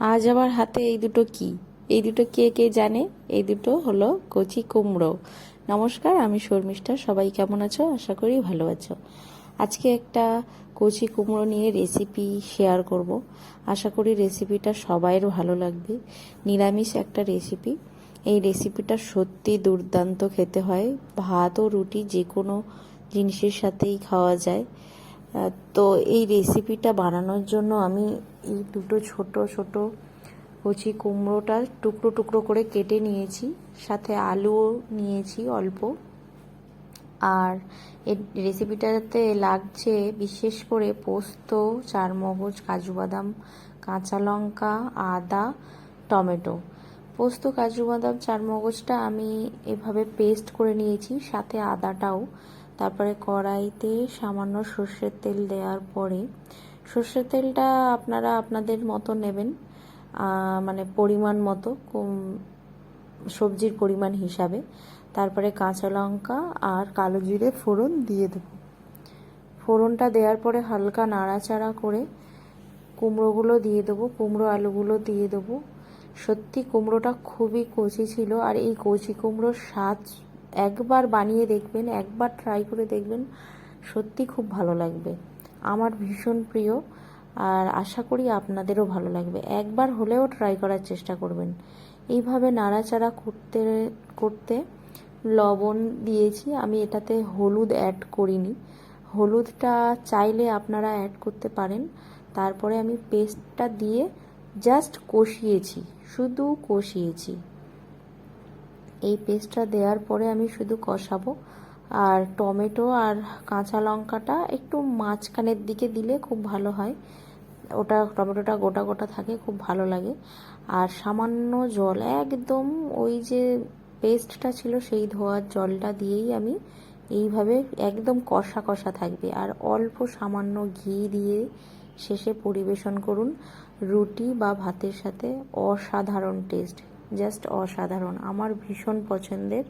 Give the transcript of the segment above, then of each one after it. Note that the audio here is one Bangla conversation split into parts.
আজ আমার হাতে এই দুটো কি? এই দুটো কে কে জানে? এই দুটো হলো কচি কুমড়ো। নমস্কার, আমি শর্মিষ্ঠা। সবাই কেমন আছো? আশা করি ভালো আছো। আজকে একটা কচি কুমড়ো নিয়ে রেসিপি শেয়ার করব। আশা করি রেসিপিটা সবাইয়ের ভালো লাগবে। নিরামিষ একটা রেসিপি এই রেসিপিটা সত্যি দুর্দান্ত খেতে হয়। ভাত ও রুটি যে কোনো জিনিসের সাথেই খাওয়া যায়। তো এই রেসিপিটা বানানোর জন্য আমি এই দুটো ছোট ছোট কচি কুমড়োটা টুকরো টুকরো করে কেটে নিয়েছি। সাথে আলুও নিয়েছি অল্প। আর এই রেসিপিটাতে লাগছে বিশেষ করে পোস্ত, চারমগজ কাজু বাদাম কাঁচা লঙ্কা, আদা, টমেটো। পোস্ত কাজু বাদাম চারমগজটা আমি এভাবে পেস্ট করে নিয়েছি, সাথে আদাটাও। তারপরে কড়াইতে সামান্য সর্ষের তেল দেওয়ার পরে, সর্ষের তেলটা আপনারা আপনাদের মতো নেবেন মানে পরিমাণ মতো সবজির পরিমাণ হিসাবে। তারপরে কাঁচা লঙ্কা আর কালো জিরে ফোড়ন দিয়ে দেবো। ফোড়নটা দেওয়ার পরে হালকা নাড়াচাড়া করে কুমড়োগুলো দিয়ে দেবো, কুমড়ো আলুগুলো দিয়ে দেবো। সত্যি কুমড়োটা খুবই কচি ছিল আর এই কচি কুমড়োর স্বাদ একবার বানিয়ে দেখবেন, একবার ট্রাই করে দেখবেন, সত্যি খুব ভালো লাগবে। আমার ভীষণ প্রিয় আর আশা করি আপনাদেরও ভালো লাগবে। একবার হলেও ট্রাই করার চেষ্টা করবেন। এইভাবে নাড়াচাড়া করতে করতে লবণ দিয়েছি। আমি এটাতে হলুদ অ্যাড করিনি। হলুদটা চাইলে আপনারা অ্যাড করতে পারেন। তারপরে আমি পেস্টটা দিয়ে জাস্ট কষিয়েছি। শুধু কষিয়েছি। এই পেস্টটা দেওয়ার পরে আমি শুধু কষাবো। আর টমেটো আর কাঁচা লঙ্কাটা একটু মাঝখানের দিকে দিলে খুব ভালো হয়। ওটা, টমেটোটা গোটা গোটা থাকে, খুব ভালো লাগে। আর সামান্য জল, একদম ওই যে পেস্টটা ছিল সেই ধোয়ার জলটা দিয়েই আমি এইভাবে একদম কষা কষা থাকবে। আর অল্প সামান্য ঘি দিয়ে শেষে পরিবেশন করুন। রুটি বা ভাতের সাথে অসাধারণ টেস্ট। জাস্ট অসাধারণ। আমার ভীষণ পছন্দের।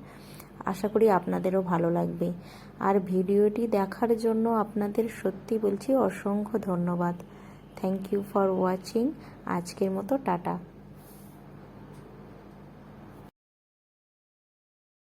আশা করি আপনাদেরও ভালো লাগবে। আর ভিডিওটি দেখার জন্য আপনাদের সত্যি বলছি অসংখ্য ধন্যবাদ। থ্যাংক ইউ ফর ওয়াচিং আজকের মতো টাটা।